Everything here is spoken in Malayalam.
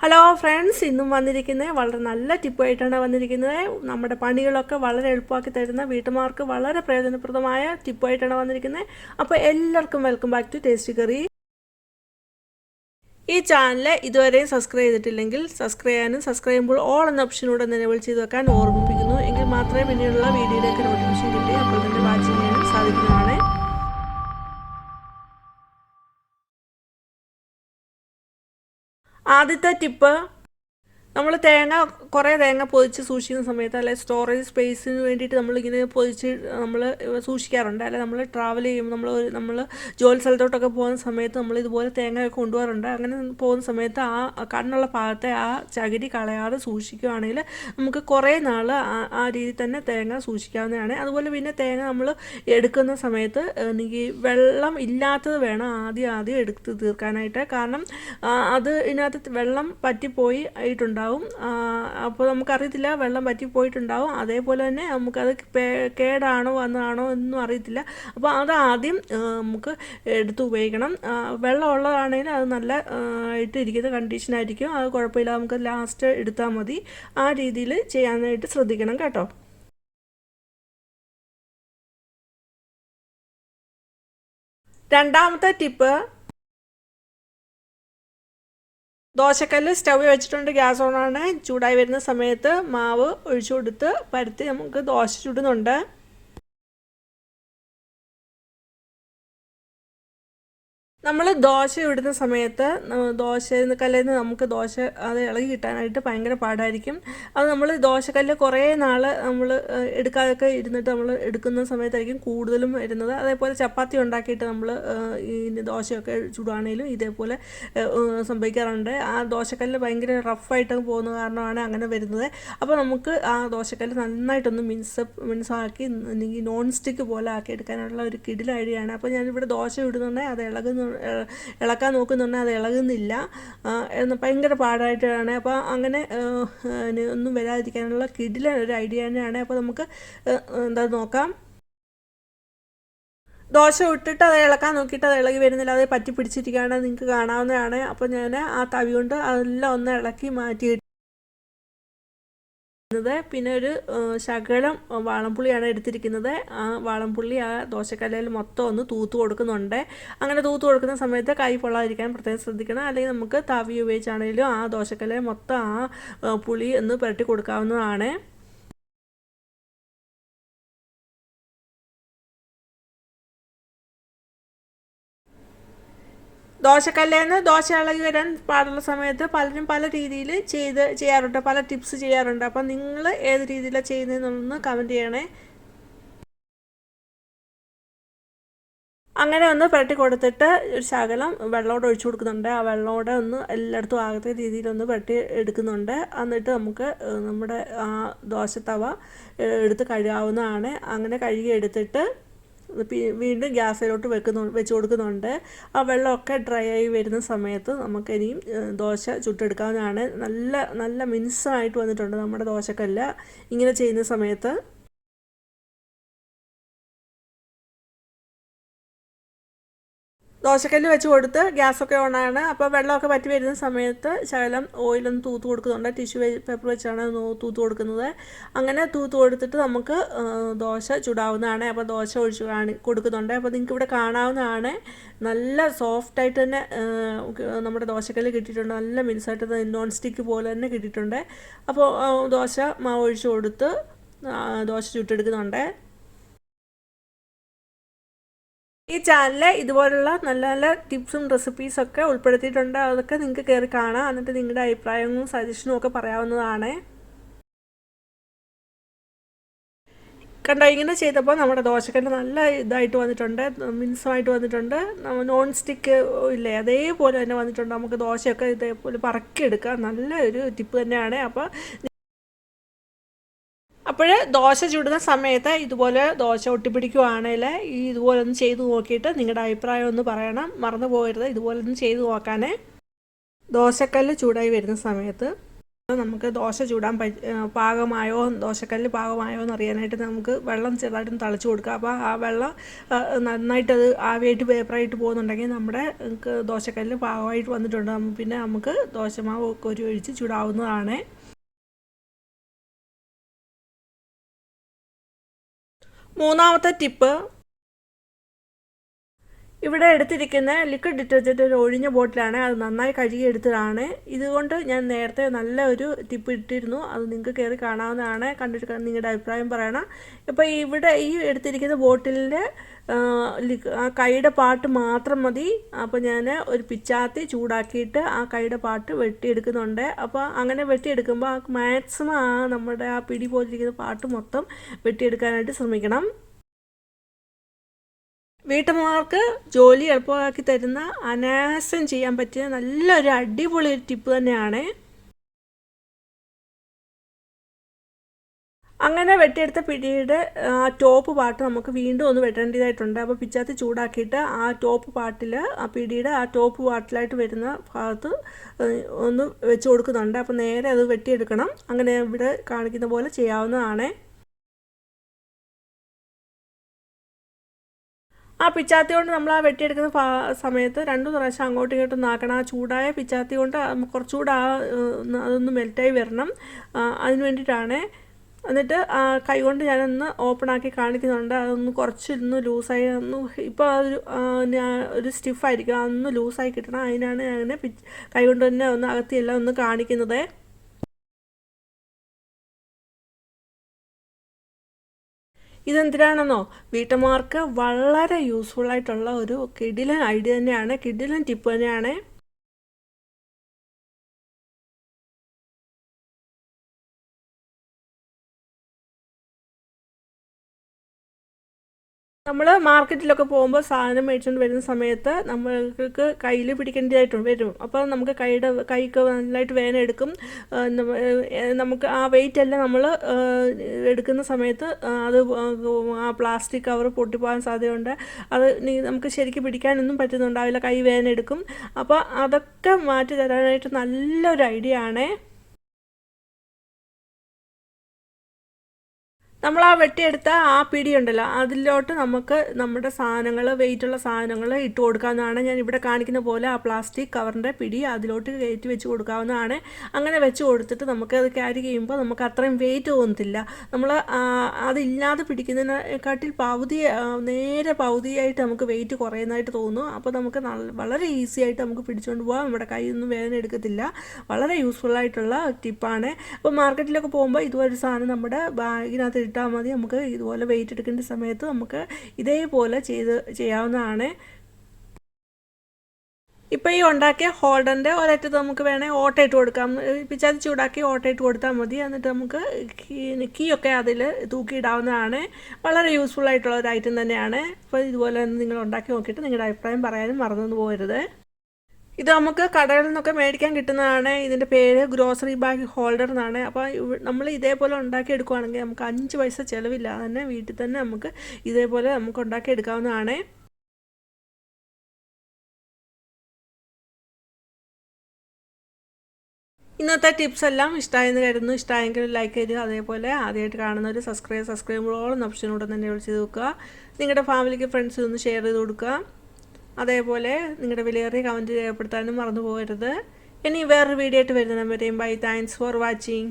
ഹലോ ഫ്രണ്ട്സ് ഇന്നും വന്നിരിക്കുന്നത് വളരെ നല്ല ടിപ്പായിട്ടാണ് വന്നിരിക്കുന്നത് നമ്മുടെ പണികളൊക്കെ വളരെ എളുപ്പമാക്കി തരുന്ന വീട്ടുമാർക്ക് വളരെ പ്രയോജനപ്രദമായ ടിപ്പായിട്ടാണ് വന്നിരിക്കുന്നത് അപ്പോൾ എല്ലാവർക്കും welcome back to tasty curry ഈ ചാനൽ ഇതുവരെയും സബ്സ്ക്രൈബ് ചെയ്തിട്ടില്ലെങ്കിൽ സബ്സ്ക്രൈബ് ചെയ്യാനും സബ്സ്ക്രൈബ് ചെയ്യുമ്പോൾ ഓൾ എന്ന ഓപ്ഷനോട് എനേബിൾ ചെയ്ത് വെക്കാൻ ഓർമ്മിപ്പിക്കുന്നു. എങ്കിൽ മാത്രമേ പിന്നീടുള്ള വീഡിയോയിലേക്ക് നോട്ടിഫിക്കേഷൻ കിട്ടി. അപ്പോൾ തന്നെ വാച്ച് ചെയ്യാനും സാധിക്കുന്നതാണ്. ആദ്യത്തെ ടിപ്പ് നമ്മൾ തേങ്ങ കുറേ തേങ്ങ പൊതിച്ച് സൂക്ഷിക്കുന്ന സമയത്ത് അല്ലെ സ്റ്റോറേജ് സ്പേസിന് വേണ്ടിയിട്ട് നമ്മളിങ്ങനെ പൊതിച്ച് നമ്മൾ സൂക്ഷിക്കാറുണ്ട്. അല്ലെ നമ്മൾ ട്രാവൽ ചെയ്യുമ്പോൾ നമ്മൾ നമ്മൾ ജോലി സ്ഥലത്തോട്ടൊക്കെ പോകുന്ന സമയത്ത് നമ്മൾ ഇതുപോലെ തേങ്ങയൊക്കെ കൊണ്ടുപോകാറുണ്ട്. അങ്ങനെ പോകുന്ന സമയത്ത് ആ കണ്ണുള്ള ഭാഗത്തെ ആ ചകിരി കളയാതെ സൂക്ഷിക്കുകയാണെങ്കിൽ നമുക്ക് കുറേ നാൾ ആ രീതിയിൽ തന്നെ തേങ്ങ സൂക്ഷിക്കാവുന്നതാണ്. അതുപോലെ പിന്നെ തേങ്ങ നമ്മൾ എടുക്കുന്ന സമയത്ത് എനിക്ക് വെള്ളം ഇല്ലാത്തത് വേണം ആദ്യം ആദ്യം എടുത്ത് തീർക്കാനായിട്ട്. കാരണം അത് ഇതിനകത്ത് വെള്ളം പറ്റിപ്പോയി ആയിട്ടുണ്ടാവും അപ്പോൾ നമുക്കറിയത്തില്ല വെള്ളം പറ്റിപ്പോയിട്ടുണ്ടാവും അതേപോലെ തന്നെ നമുക്കത് കേടാണോ വന്നതാണോ എന്നും അറിയത്തില്ല. അപ്പോൾ അത് ആദ്യം നമുക്ക് എടുത്ത് ഉപയോഗിക്കണം. വെള്ളം ഉള്ളതാണെങ്കിൽ അത് നല്ല ആയിട്ട് ഇരിക്കുന്ന കണ്ടീഷനായിരിക്കും അത് കുഴപ്പമില്ല നമുക്ക് ലാസ്റ്റ് എടുത്താൽ മതി. ആ രീതിയിൽ ചെയ്യാനായിട്ട് ശ്രദ്ധിക്കണം കേട്ടോ. രണ്ടാമത്തെ ടിപ്പ് ദോശക്കല്ല് സ്റ്റവ് വെച്ചിട്ടുണ്ട് ഗ്യാസ് ഓണാണ് ചൂടായി വരുന്ന സമയത്ത് മാവ് ഒഴിച്ചു കൊടുത്ത് പരത്തി നമുക്ക് ദോശ ചുടുന്നുണ്ട്. നമ്മൾ ദോശ ഇടുന്ന സമയത്ത് ദോശ കല്ലിൽ നമുക്ക് ദോശ അത് ഇളകി കിട്ടാനായിട്ട് ഭയങ്കര പാടായിരിക്കും. അത് നമ്മൾ ദോശക്കല്ല് കുറേ നാൾ നമ്മൾ എടുക്കാതൊക്കെ ഇരുന്നിട്ട് നമ്മൾ എടുക്കുന്ന സമയത്തായിരിക്കും കൂടുതലും വരുന്നത്. അതേപോലെ ചപ്പാത്തി ഉണ്ടാക്കിയിട്ട് നമ്മൾ ഈ ദോശയൊക്കെ ചുടുകയാണെങ്കിലും ഇതേപോലെ സംഭവിക്കാറുണ്ട്. ആ ദോശക്കല്ല് ഭയങ്കര റഫായിട്ട് പോകുന്ന കാരണമാണ് അങ്ങനെ വരുന്നത്. അപ്പോൾ നമുക്ക് ആ ദോശക്കല്ല് നന്നായിട്ടൊന്ന് മിൻസ് മിൻസാക്കി അല്ലെങ്കിൽ നോൺ സ്റ്റിക്ക് പോലെ ആക്കി എടുക്കാനുള്ള ഒരു കിടിൽ ഐഡിയയാണ്. അപ്പോൾ ഞാനിവിടെ ദോശ ഇടുന്നുണ്ടെങ്കിൽ അത് ഇളകുന്ന ഇളക്കാൻ നോക്കുന്നുണ്ടെങ്കിൽ അത് ഇളകുന്നില്ല. ഭയങ്കര പാടായിട്ടാണ്. അപ്പോൾ അങ്ങനെ ഒന്നും വരാതിരിക്കാനുള്ള കിടില ഒരു ഐഡിയ തന്നെയാണ്. അപ്പോൾ നമുക്ക് എന്താ നോക്കാം. ദോശ ഇട്ടിട്ട് അത് ഇളക്കാൻ നോക്കിയിട്ട് അത് ഇളകി വരുന്നില്ല. അത് പറ്റി പിടിച്ചിരിക്കുകയാണ് നിങ്ങൾക്ക് കാണാവുന്നതാണ്. അപ്പോൾ ഞാൻ ആ തവി കൊണ്ട് അതെല്ലാം ഒന്ന് ഇളക്കി മാറ്റി പിന്നെ ഒരു ശകലം വാളംപുള്ളിയാണ് എടുത്തിരിക്കുന്നത്. ആ വാളംപുള്ളി ആ ദോശക്കല്ലയിൽ മൊത്തം ഒന്ന് തൂത്ത് കൊടുക്കുന്നുണ്ട്. അങ്ങനെ തൂത്ത് കൊടുക്കുന്ന സമയത്ത് കൈ പൊള്ളാതിരിക്കാൻ പ്രത്യേകം ശ്രദ്ധിക്കണം. അല്ലെങ്കിൽ നമുക്ക് തവി ഉപയോഗിച്ചാണെങ്കിലും ആ ദോശക്കല്ലയിൽ മൊത്തം ആ പുളി ഒന്ന് പുരട്ടി കൊടുക്കാവുന്നതാണ്. ദോശക്കല്ലേന്ന് ദോശ ഇളകി വരാൻ പാടുള്ള സമയത്ത് പലരും പല രീതിയിൽ ചെയ്ത് ചെയ്യാറുണ്ട് പല ടിപ്സ് ചെയ്യാറുണ്ട്. അപ്പം നിങ്ങൾ ഏത് രീതിയിലാണ് ചെയ്യുന്നതെന്നൊന്ന് കമന്റ് ചെയ്യണേ. അങ്ങനെ ഒന്ന് പുരട്ടി കൊടുത്തിട്ട് ഒരു ശകലം വെള്ളമോടെ ഒഴിച്ചു കൊടുക്കുന്നുണ്ട്. ആ വെള്ളമോടെ ഒന്ന് എല്ലായിടത്തും ആകത്തെ രീതിയിലൊന്ന് പുരട്ടി എടുക്കുന്നുണ്ട്. എന്നിട്ട് നമുക്ക് നമ്മുടെ ആ ദോശത്തവ എടുത്ത് കഴുകാവുന്നതാണ്. അങ്ങനെ കഴുകി എടുത്തിട്ട് വീണ്ടും ഗ്യാസിലോട്ട് വെക്കുന്നു വെച്ച് കൊടുക്കുന്നുണ്ട്. ആ വെള്ളമൊക്കെ ഡ്രൈ ആയി വരുന്ന സമയത്ത് നമുക്ക് ഇനിയും ദോശ ചുട്ടെടുക്കാവുന്നതാണ്. നല്ല നല്ല മിനുസമായിട്ട് വന്നിട്ടുണ്ട് നമ്മുടെ ദോശക്കല്ല്. ഇങ്ങനെ ചെയ്യുന്ന സമയത്ത് ദോശക്കല്ല് വെച്ച് കൊടുത്ത് ഗ്യാസൊക്കെ ഓണാണ് അപ്പോൾ വെള്ളമൊക്കെ പറ്റി വരുന്ന സമയത്ത് ശകലം ഓയിലൊന്ന് തൂത്ത് കൊടുക്കുന്നുണ്ട്. ടിഷ്യൂ പേപ്പർ വെച്ചാണ് തൂത്ത് കൊടുക്കുന്നത്. അങ്ങനെ തൂത്ത് കൊടുത്തിട്ട് നമുക്ക് ദോശ ചുടാവുന്നതാണ്. അപ്പോൾ ദോശ ഒഴിച്ച് കൊടുക്കുന്നുണ്ട്. അപ്പോൾ നിങ്ങൾക്ക് ഇവിടെ കാണാവുന്നതാണ്. നല്ല സോഫ്റ്റായിട്ട് തന്നെ നമ്മുടെ ദോശക്കല്ല് കിട്ടിയിട്ടുണ്ട്. നല്ല മിനുസായിട്ട് നോൺ സ്റ്റിക്ക് പോലെ തന്നെ കിട്ടിയിട്ടുണ്ട്. അപ്പോൾ ദോശ മാവ് ഒഴിച്ച് കൊടുത്ത് ദോശ ചുട്ടെടുക്കുന്നുണ്ട്. ഈ ചാനലിൽ ഇതുപോലുള്ള നല്ല നല്ല ടിപ്സും റെസിപ്പീസൊക്കെ ഉൾപ്പെടുത്തിയിട്ടുണ്ട്. അതൊക്കെ നിങ്ങൾക്ക് കയറി കാണാം. എന്നിട്ട് നിങ്ങളുടെ അഭിപ്രായങ്ങളും സജഷനും ഒക്കെ പറയാവുന്നതാണ്. കണ്ടോ ഇങ്ങനെ ചെയ്തപ്പോൾ നമ്മുടെ ദോശക്കല്ല് നല്ല ഇതായിട്ട് വന്നിട്ടുണ്ട്. മിനുസമായിട്ട് വന്നിട്ടുണ്ട്. നോൺ സ്റ്റിക്ക് ഇല്ലേ അതേപോലെ തന്നെ വന്നിട്ടുണ്ട്. നമുക്ക് ദോശയൊക്കെ ഇതേപോലെ പറക്കിയെടുക്കാം നല്ല ഒരു ടിപ്പ് തന്നെയാണ്. അപ്പോൾ അപ്പോൾ ദോശ ചുടുന്ന സമയത്ത് ഇതുപോലെ ദോശ ഒട്ടിപ്പിടിക്കുവാണെങ്കിൽ ഈ ഇതുപോലെ ഒന്ന് ചെയ്തു നോക്കിയിട്ട് നിങ്ങളുടെ അഭിപ്രായം ഒന്ന് പറയണം. മറന്നു പോകരുത്. ഇതുപോലെ ഒന്ന് ചെയ്തു നോക്കാനേ. ദോശക്കല്ല് ചൂടായി വരുന്ന സമയത്ത് നമുക്ക് ദോശ ചൂടാൻ പാകമായോ? ദോശക്കല്ല് പാകമായോ എന്ന് അറിയാനായിട്ട് നമുക്ക് വെള്ളം ചെറുതായിട്ടൊന്ന് തളിച്ചു കൊടുക്കുക അപ്പോൾ ആ വെള്ളം നന്നായിട്ടത് ആവിയായിട്ട് വേപ്പറായിട്ട് പോകുന്നുണ്ടെങ്കിൽ നമ്മുടെ ദോശക്കല്ല് പാകമായിട്ട് വന്നിട്ടുണ്ട്. പിന്നെ നമുക്ക് ദോശമാവ് ഒക്കെ ഒരു ഒഴിച്ച് ചൂടാവുന്നതാണ്. മൂന്നാമത്തെ ടിപ്പ് ഇവിടെ എടുത്തിരിക്കുന്ന ലിക്വിഡ് ഡിറ്റർജന്റ് ഒരു ഒഴിഞ്ഞ ബോട്ടിലാണ്. അത് നന്നായി കഴുകി എടുത്തതാണ് ഇതുകൊണ്ട് ഞാൻ നേരത്തെ നല്ല ഒരു ടിപ്പ് ഇട്ടിരുന്നു. അത് നിങ്ങൾക്ക് കയറി കാണാവുന്നതാണ്. കണ്ടിട്ട് നിങ്ങളുടെ അഭിപ്രായം പറയണം. ഇപ്പോൾ ഇവിടെ ഈ എടുത്തിരിക്കുന്ന ബോട്ടിലിന്റെ ആ കൈയുടെ പാട്ട് മാത്രം മതി. അപ്പോൾ ഞാൻ ഒരു പിച്ചാത്തി ചൂടാക്കിയിട്ട് ആ കൈയുടെ പാട്ട് വെട്ടിയെടുക്കുന്നുണ്ട്. അപ്പോൾ അങ്ങനെ വെട്ടിയെടുക്കുമ്പോൾ മാക്സിമം ആ നമ്മുടെ ആ പിടി പോലിരിക്കുന്ന പാട്ട് മൊത്തം വെട്ടിയെടുക്കാനായിട്ട് ശ്രമിക്കണം. വീട്ടമ്മമാർക്ക് ജോലി എളുപ്പമാക്കി തരുന്ന അനായാസം ചെയ്യാൻ പറ്റിയ നല്ലൊരു അടിപൊളി ഒരു ടിപ്പ് തന്നെയാണ്. അങ്ങനെ വെട്ടിയെടുത്ത പിടിയുടെ ആ ടോപ്പ് പാട്ട് നമുക്ക് വീണ്ടും ഒന്ന് വെട്ടേണ്ടതായിട്ടുണ്ട്. അപ്പോൾ പിച്ചാത്തി ചൂടാക്കിയിട്ട് ആ ടോപ്പ് പാട്ടിൽ ആ പിടിയുടെ ആ ടോപ്പ് പാട്ടിലായിട്ട് വരുന്ന ഭാഗത്ത് ഒന്ന് വെച്ച് കൊടുക്കുന്നുണ്ട്. അപ്പോൾ നേരെ അത് വെട്ടിയെടുക്കണം. അങ്ങനെ ഇവിടെ കാണിക്കുന്ന പോലെ ചെയ്യാവുന്നതാണ്. ആ പിച്ചാത്തി കൊണ്ട് നമ്മൾ ആ വെട്ടിയെടുക്കുന്ന സമയത്ത് രണ്ടു പ്രാവശ്യം അങ്ങോട്ടും ഇങ്ങോട്ടും നാക്കണം. ആ ചൂടായ പിച്ചാത്തി കൊണ്ട് കുറച്ചുകൂടെ ആ അതൊന്ന് മെൽറ്റായി വരണം. അതിന് വേണ്ടിയിട്ടാണ്. എന്നിട്ട് കൈ കൊണ്ട് ഞാനൊന്ന് ഓപ്പൺ ആക്കി കാണിക്കുന്നുണ്ട്. അതൊന്ന് കുറച്ചൊന്ന് ലൂസായി ഒന്ന് ഇപ്പോൾ അതൊരു ഒരു സ്റ്റിഫായിരിക്കും. അതൊന്ന് ലൂസായി കിട്ടണം. അതിനാണ് ഞാൻ കൈ കൊണ്ട് തന്നെ ഒന്ന് അകത്തിയെല്ലാം ഒന്ന് കാണിക്കുന്നത്. ഇതെന്തിനാണെന്നോ? വീട്ടമ്മമാർക്ക് വളരെ യൂസ്ഫുൾ ആയിട്ടുള്ള ഒരു കിഡിലൻ ഐഡിയ തന്നെയാണ് കിഡിലൻ ടിപ്പ് തന്നെയാണ് നമ്മൾ മാർക്കറ്റിലൊക്കെ പോകുമ്പോൾ സാധനം മേടിച്ചുകൊണ്ട് വരുന്ന സമയത്ത് നമ്മൾക്ക് കയ്യിൽ പിടിക്കേണ്ടതായിട്ട് വരും. അപ്പോൾ നമുക്ക് കൈയുടെ കൈക്ക് നന്നായിട്ട് വേന എടുക്കും. നമുക്ക് ആ വെയിറ്റ് എല്ലാം നമ്മൾ എടുക്കുന്ന സമയത്ത് അത് ആ പ്ലാസ്റ്റിക് കവർ പൊട്ടിപ്പോകാൻ സാധ്യതയുണ്ട്. അത് നമുക്ക് ശരിക്കും പിടിക്കാനൊന്നും പറ്റുന്നുണ്ടാവില്ല. കൈ വേന എടുക്കും. അപ്പോൾ അതൊക്കെ മാറ്റി തരാനായിട്ട് നല്ലൊരു ഐഡിയ ആണേ. നമ്മൾ ആ വെട്ടിയെടുത്ത ആ പിടി ഉണ്ടല്ലോ അതിലോട്ട് നമുക്ക് നമ്മുടെ സാധനങ്ങൾ വെയിറ്റുള്ള സാധനങ്ങൾ ഇട്ട് കൊടുക്കാവുന്നതാണ്. ഞാൻ ഇവിടെ കാണിക്കുന്ന പോലെ ആ പ്ലാസ്റ്റിക് കവറിന്റെ പിടി അതിലോട്ട് കയറ്റി വെച്ച് കൊടുക്കാവുന്നതാണ്. അങ്ങനെ വെച്ച് കൊടുത്തിട്ട് നമുക്ക് അത് ക്യാരി ചെയ്യുമ്പോൾ നമുക്ക് അത്രയും വെയിറ്റ് തോന്നത്തില്ല. നമ്മൾ അതില്ലാതെ പിടിക്കുന്നതിനെക്കാട്ടിൽ പകുതി നേരെ പകുതിയായിട്ട് നമുക്ക് വെയിറ്റ് കുറയുന്നതായിട്ട് തോന്നും. അപ്പോൾ നമുക്ക് വളരെ ഈസി ആയിട്ട് നമുക്ക് പിടിച്ചുകൊണ്ട് പോകാം നമ്മുടെ കൈയൊന്നും വേദന എടുക്കത്തില്ല. വളരെ യൂസ്ഫുൾ ആയിട്ടുള്ള ടിപ്പാണ് അപ്പോൾ മാർക്കറ്റിലൊക്കെ പോകുമ്പോൾ ഇതുപോലൊരു സാധനം നമ്മുടെ ബാഗിനകത്ത് ഇട്ടാൽ മതി. നമുക്ക് ഇതുപോലെ വെയിറ്റ് എടുക്കേണ്ട സമയത്ത് നമുക്ക് ഇതേപോലെ ചെയ്ത് ചെയ്യാവുന്നതാണ്. ഇപ്പോൾ ഈ ഉണ്ടാക്കിയ ഹോൾഡറിന്റെ ഒരറ്റത്ത് നമുക്ക് വേണേൽ ഓട്ട ഇട്ട് കൊടുക്കാം. പിച്ചാതി ചൂടാക്കി ഓട്ട ഇട്ട് കൊടുത്താൽ മതി. എന്നിട്ട് നമുക്ക് കീ ഒക്കെ അതിൽ തൂക്കിയിടാവുന്നതാണ് വളരെ യൂസ്ഫുൾ ആയിട്ടുള്ള ഒരു ഐറ്റം തന്നെയാണ്. അപ്പോൾ ഇതുപോലെ നിങ്ങൾ ഉണ്ടാക്കി നോക്കിയിട്ട് നിങ്ങളുടെ അഭിപ്രായം പറയാനും മറന്നു പോകരുത്. ഇത് നമുക്ക് കടകളിൽ നിന്നൊക്കെ മേടിക്കാൻ കിട്ടുന്നതാണ്. ഇതിന്റെ പേര് ഗ്രോസറി ബാഗ് ഹോൾഡർ എന്നാണ്. അപ്പോൾ നമ്മൾ ഇതേപോലെ ഉണ്ടാക്കി എടുക്കുകയാണെങ്കിൽ നമുക്ക് അഞ്ച് പൈസ ചിലവില്ലാതെ തന്നെ വീട്ടിൽ തന്നെ നമുക്ക് ഇതേപോലെ നമുക്ക് ഉണ്ടാക്കി എടുക്കാവുന്നതാണ് ഇന്നത്തെ ടിപ്സ് എല്ലാം ഇഷ്ടമായെന്ന് കരുതുന്നു. ഇഷ്ടമായെങ്കിൽ ലൈക്ക് ചെയ്ത് അതേപോലെ ആദ്യമായിട്ട് കാണുന്നവർ സബ്സ്ക്രൈബ് സബ്സ്ക്രൈബ് ഓൾ ഓപ്ഷനോടെ തന്നെ വിളിച്ച് നോക്കുക നിങ്ങളുടെ ഫാമിലിക്ക് ഫ്രണ്ട്സ് ഒന്ന് ഷെയർ ചെയ്ത് കൊടുക്കുക. അതേപോലെ നിങ്ങളുടെ വിലയേറിയ കമന്റ് രേഖപ്പെടുത്താനും മറന്നു പോകരുത് ഇനി വേറൊരു വീഡിയോ ആയിട്ട് വരുന്ന വരെയും ബൈ താങ്ക്സ് ഫോർ വാച്ചിങ്